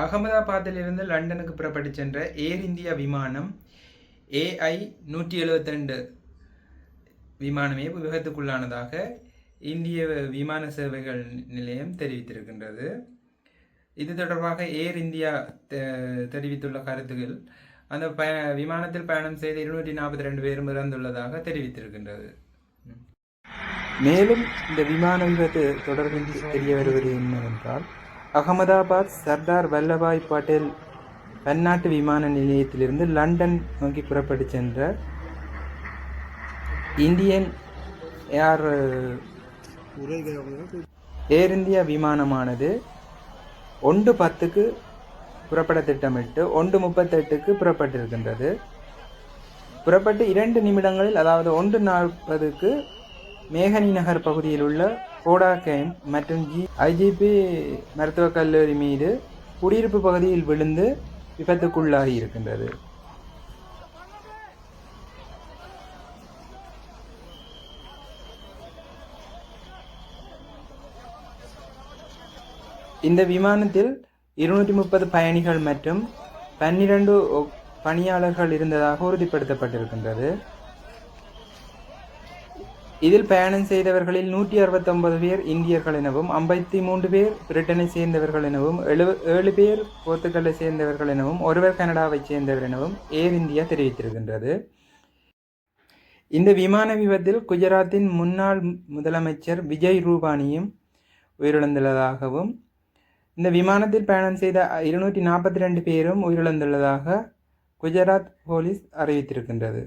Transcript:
அகமதாபாத்திலிருந்து லண்டனுக்கு புறப்பட்டு சென்ற ஏர் இந்தியா விமானம் ஏஐ நூற்றி எழுபத்திரெண்டு விமானமே விபத்துக்குள்ளானதாக இந்திய விமான சேவைகள் நிலையம் தெரிவித்திருக்கின்றது. இது தொடர்பாக ஏர் இந்தியா தெ- தெரிவித்துள்ள கருத்துகள் அந்த பய விமானத்தில் பயணம் செய்த இருநூற்றி நாற்பத்தி ரெண்டு பேரும் இறந்துள்ளதாக தெரிவித்திருக்கின்றது. மேலும் இந்த விமான விபத்து தொடர்பின்றி தெரிய வருவது என்னவென்றால் அகமதாபாத் சர்தார் வல்லபாய் பட்டேல் பன்னாட்டு விமான நிலையத்திலிருந்து லண்டன் நோக்கி புறப்பட்டு சென்ற இந்தியன் ஏர் ஏர் இந்தியா விமானமானது ஒன்று பத்துக்கு புறப்பட திட்டமிட்டு ஒன்று முப்பத்தெட்டுக்கு புறப்பட்டிருக்கின்றது. புறப்பட்டு இரண்டு நிமிடங்களில் அதாவது ஒன்று நாற்பதுக்கு மேகனி நகர் பகுதியில் உள்ள கோடா மற்றும் ஜி ஐஜிபி மருத்துவக் கல்லூரி மீது குடியிருப்பு பகுதியில் விழுந்து விபத்துக்குள்ளாகி இருக்கின்றது. இந்த விமானத்தில் இருநூற்றி முப்பது பயணிகள் மற்றும் பன்னிரண்டு பணியாளர்கள் இருந்ததாக உறுதிப்படுத்தப்பட்டிருக்கின்றது. இதில் பயணம் செய்தவர்களில் நூற்றி அறுபத்தொன்பது பேர் இந்தியர்கள் எனவும் ஐம்பத்தி மூன்று பேர் பிரிட்டனை சேர்ந்தவர்கள் எனவும் எழு ஏழு பேர் போர்த்துகலை சேர்ந்தவர்கள் எனவும் ஒருவர் கனடாவைச் சேர்ந்தவர் எனவும் ஏர் இந்தியா தெரிவித்திருக்கின்றது. இந்த விமான விபத்தில் குஜராத்தின் முன்னாள் முதலமைச்சர் விஜய் ரூபானியும் உயிரிழந்துள்ளதாகவும் இந்த விமானத்தில் பயணம் செய்த இருநூற்றி நாற்பத்தி ரெண்டு பேரும் உயிரிழந்துள்ளதாக குஜராத் போலீஸ் அறிவித்திருக்கின்றது.